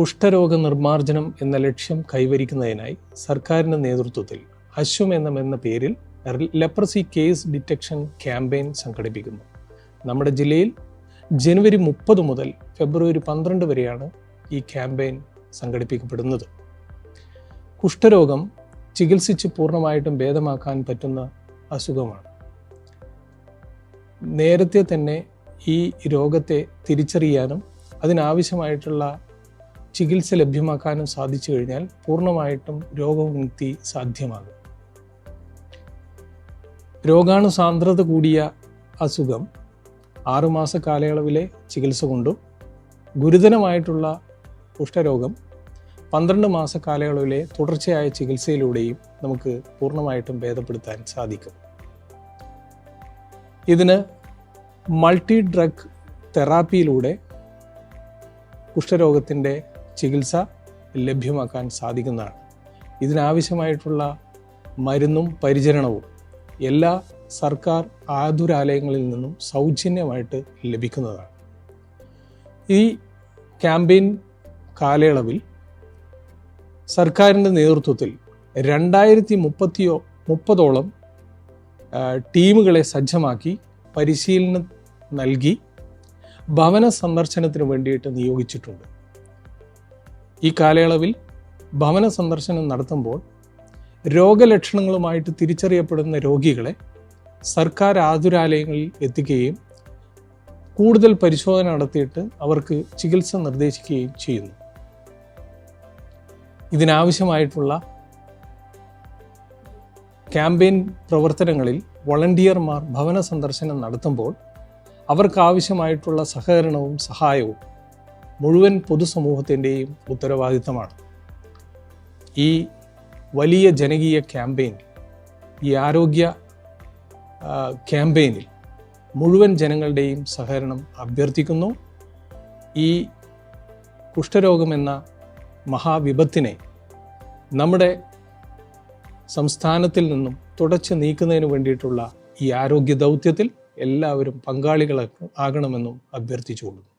കുഷ്ഠരോഗ നിർമ്മാർജനം എന്ന ലക്ഷ്യം കൈവരിക്കുന്നതിനായി സർക്കാരിന്റെ നേതൃത്വത്തിൽ അശ്വമെന്നം എന്ന പേരിൽ ലെപ്രസി കേസ് ഡിറ്റക്ഷൻ ക്യാമ്പയിൻ സംഘടിപ്പിക്കുന്നു. നമ്മുടെ ജില്ലയിൽ ജനുവരി മുപ്പത് മുതൽ ഫെബ്രുവരി പന്ത്രണ്ട് വരെയാണ് ഈ ക്യാമ്പയിൻ സംഘടിപ്പിക്കപ്പെടുന്നത്. കുഷ്ഠരോഗം ചികിത്സിച്ച് പൂർണമായിട്ടും ഭേദമാക്കാൻ പറ്റുന്ന അസുഖമാണ്. നേരത്തെ തന്നെ ഈ രോഗത്തെ തിരിച്ചറിയാനും അതിനാവശ്യമായിട്ടുള്ള ചികിത്സ ലഭ്യമാക്കാനും സാധിച്ചു കഴിഞ്ഞാൽ പൂർണമായിട്ടും രോഗമുക്തി സാധ്യമാകും. രോഗാണു സാന്ദ്രത കൂടിയ അസുഖം ആറുമാസ കാലയളവിലെ ചികിത്സ കൊണ്ടും ഗുരുതരമായിട്ടുള്ള കുഷ്ഠരോഗം പന്ത്രണ്ട് മാസ കാലയളവിലെ തുടർച്ചയായ ചികിത്സയിലൂടെയും നമുക്ക് പൂർണമായിട്ടും ഭേദപ്പെടുത്താൻ സാധിക്കും. ഇതിന് മൾട്ടി ഡ്രഗ് തെറാപ്പിയിലൂടെ കുഷ്ഠരോഗത്തിന്റെ ചികിത്സ ലഭ്യമാക്കാൻ സാധിക്കുന്നതാണ്. ഇതിനാവശ്യമായിട്ടുള്ള മരുന്നും പരിചരണവും എല്ലാ സർക്കാർ ആതുരാലയങ്ങളിൽ നിന്നും സൗജന്യമായിട്ട് ലഭിക്കുന്നതാണ്. ഈ ക്യാമ്പയിൻ കാലയളവിൽ സർക്കാരിന്റെ നേതൃത്വത്തിൽ രണ്ടായിരത്തി മുപ്പത്തിയോ മുപ്പതോളം ടീമുകളെ സജ്ജമാക്കി പരിശീലനം നൽകി ഭവന സന്ദർശനത്തിന് വേണ്ടിയിട്ട് നിയോഗിച്ചിട്ടുണ്ട്. ഈ കാലയളവിൽ ഭവന സന്ദർശനം നടത്തുമ്പോൾ രോഗലക്ഷണങ്ങളുമായിട്ട് തിരിച്ചറിയപ്പെടുന്ന രോഗികളെ സർക്കാർ ആതുരാലയങ്ങളിൽ എത്തിക്കുകയും കൂടുതൽ പരിശോധന നടത്തിയിട്ട് അവർക്ക് ചികിത്സ നിർദ്ദേശിക്കുകയും ചെയ്യുന്നു. ഇതിനാവശ്യമായിട്ടുള്ള ക്യാമ്പയിൻ പ്രവർത്തനങ്ങളിൽ വളണ്ടിയർമാർ ഭവന സന്ദർശനം നടത്തുമ്പോൾ അവർക്കാവശ്യമായിട്ടുള്ള സഹകരണവും സഹായവും മുഴുവൻ പൊതുസമൂഹത്തിന്റെയും ഉത്തരവാദിത്തമാണ്. ഈ വലിയ ജനകീയ ക്യാമ്പയിൻ ഈ ആരോഗ്യ ക്യാമ്പയിനിൽ മുഴുവൻ ജനങ്ങളുടെയും സഹകരണം അഭ്യർത്ഥിക്കുന്നു. ഈ കുഷ്ഠരോഗമെന്ന മഹാവിപത്തിനെ നമ്മുടെ സംസ്ഥാനത്തിൽ നിന്നും തുടച്ചു നീക്കുന്നതിന് വേണ്ടിയിട്ടുള്ള ഈ ആരോഗ്യ ദൗത്യത്തിൽ എല്ലാവരും പങ്കാളികളാകണമെന്നും അഭ്യർത്ഥിച്ചുകൊള്ളുന്നു.